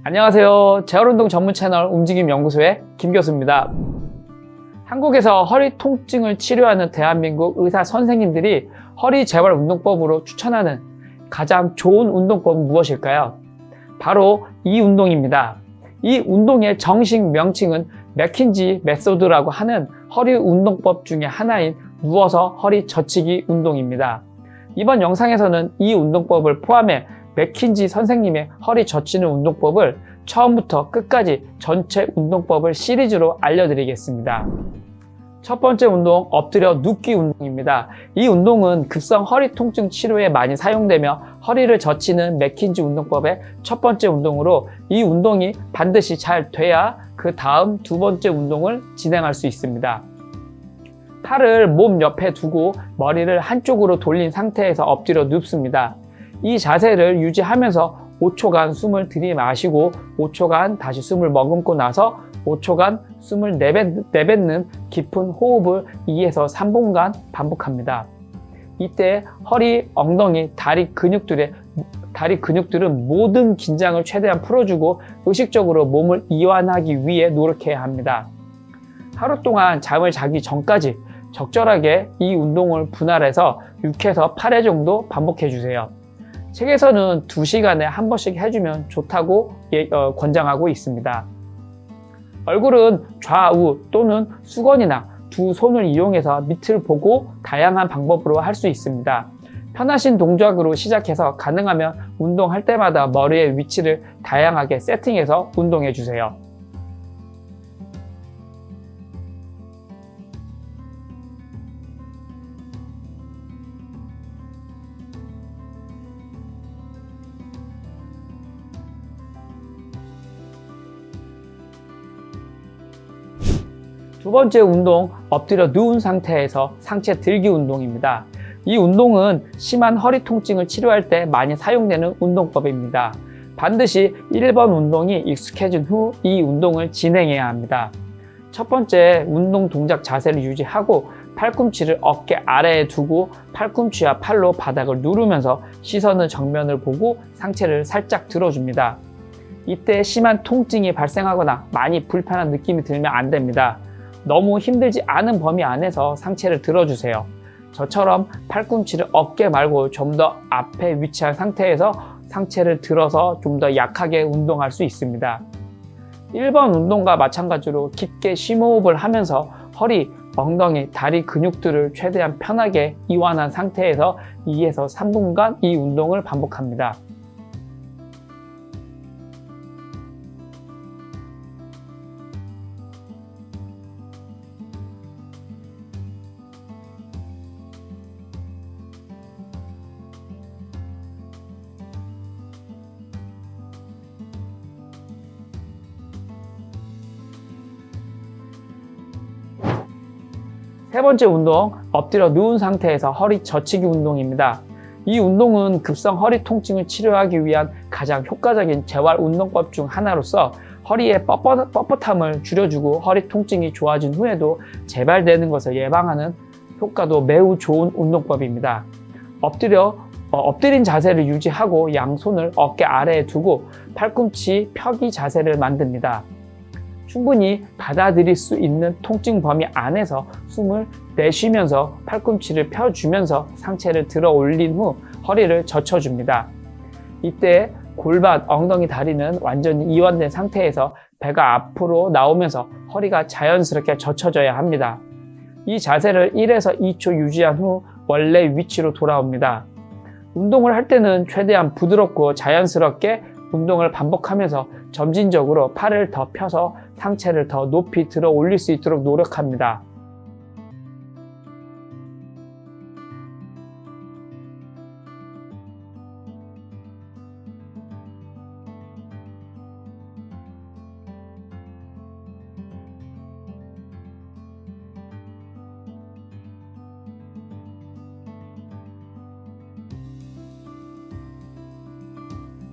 안녕하세요. 재활운동 전문 채널 움직임 연구소의 김 교수입니다. 한국에서 허리 통증을 치료하는 대한민국 의사 선생님들이 허리 재활 운동법으로 추천하는 가장 좋은 운동법은 무엇일까요? 바로 이 운동입니다. 이 운동의 정식 명칭은 맥킨지 메소드라고 하는 허리 운동법 중에 하나인 누워서 허리 젖히기 운동입니다. 이번 영상에서는 이 운동법을 포함해 맥킨지 선생님의 허리 젖히는 운동법을 처음부터 끝까지 전체 운동법을 시리즈로 알려드리겠습니다. 첫 번째 운동, 엎드려 눕기 운동입니다. 이 운동은 급성 허리 통증 치료에 많이 사용되며 허리를 젖히는 맥킨지 운동법의 첫 번째 운동으로 이 운동이 반드시 잘 돼야 그 다음 두 번째 운동을 진행할 수 있습니다. 팔을 몸 옆에 두고 머리를 한쪽으로 돌린 상태에서 엎드려 눕습니다. 이 자세를 유지하면서 5초간 숨을 들이마시고 5초간 다시 숨을 머금고 나서 5초간 숨을 내뱉, 내뱉는 깊은 호흡을 2에서 3분간 반복합니다. 이때 허리, 엉덩이, 다리 근육들의 다리 근육들은 모든 긴장을 최대한 풀어주고 의식적으로 몸을 이완하기 위해 노력해야 합니다. 하루 동안 잠을 자기 전까지 적절하게 이 운동을 분할해서 6에서 8회 정도 반복해 주세요. 책에서는 2시간에 한 번씩 해주면 좋다고 예, 어, 권장하고 있습니다. 얼굴은 좌우 또는 수건이나 두 손을 이용해서 밑을 보고 다양한 방법으로 할 수 있습니다. 편하신 동작으로 시작해서 가능하면 운동할 때마다 머리의 위치를 다양하게 세팅해서 운동해 주세요. 두 번째 운동, 엎드려 누운 상태에서 상체 들기 운동입니다. 이 운동은 심한 허리 통증을 치료할 때 많이 사용되는 운동법입니다. 반드시 1번 운동이 익숙해진 후 이 운동을 진행해야 합니다. 첫 번째 운동 동작 자세를 유지하고 팔꿈치를 어깨 아래에 두고 팔꿈치와 팔로 바닥을 누르면서 시선을 정면을 보고 상체를 살짝 들어줍니다. 이때 심한 통증이 발생하거나 많이 불편한 느낌이 들면 안 됩니다. 너무 힘들지 않은 범위 안에서 상체를 들어주세요. 저처럼 팔꿈치를 어깨 말고 좀 더 앞에 위치한 상태에서 상체를 들어서 좀 더 약하게 운동할 수 있습니다. 1번 운동과 마찬가지로 깊게 심호흡을 하면서 허리, 엉덩이, 다리 근육들을 최대한 편하게 이완한 상태에서 2에서 3분간 이 운동을 반복합니다. 세 번째 운동, 엎드려 누운 상태에서 허리 젖히기 운동입니다. 이 운동은 급성 허리 통증을 치료하기 위한 가장 효과적인 재활 운동법 중 하나로서 허리의 뻣뻣, 뻣뻣함을 줄여주고 허리 통증이 좋아진 후에도 재발되는 것을 예방하는 효과도 매우 좋은 운동법입니다. 엎드려 어, 엎드린 자세를 유지하고 양손을 어깨 아래에 두고 팔꿈치 펴기 자세를 만듭니다. 충분히 받아들일 수 있는 통증 범위 안에서 숨을 내쉬면서 팔꿈치를 펴주면서 상체를 들어 올린 후 허리를 젖혀줍니다. 이때 골반, 엉덩이, 다리는 완전히 이완된 상태에서 배가 앞으로 나오면서 허리가 자연스럽게 젖혀져야 합니다. 이 자세를 1에서 2초 유지한 후 원래 위치로 돌아옵니다. 운동을 할 때는 최대한 부드럽고 자연스럽게 운동을 반복하면서 점진적으로 팔을 더 펴서 상체를 더 높이 들어 올릴 수 있도록 노력합니다.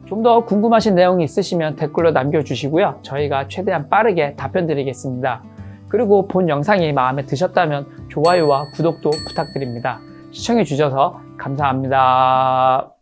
좀 더 궁금하신 내용이 있으시면 댓글로 남겨주시고요. 저희가 최대한 빠르게 답변 드리겠습니다. 그리고 본 영상이 마음에 드셨다면 좋아요와 구독도 부탁드립니다. 시청해주셔서 감사합니다.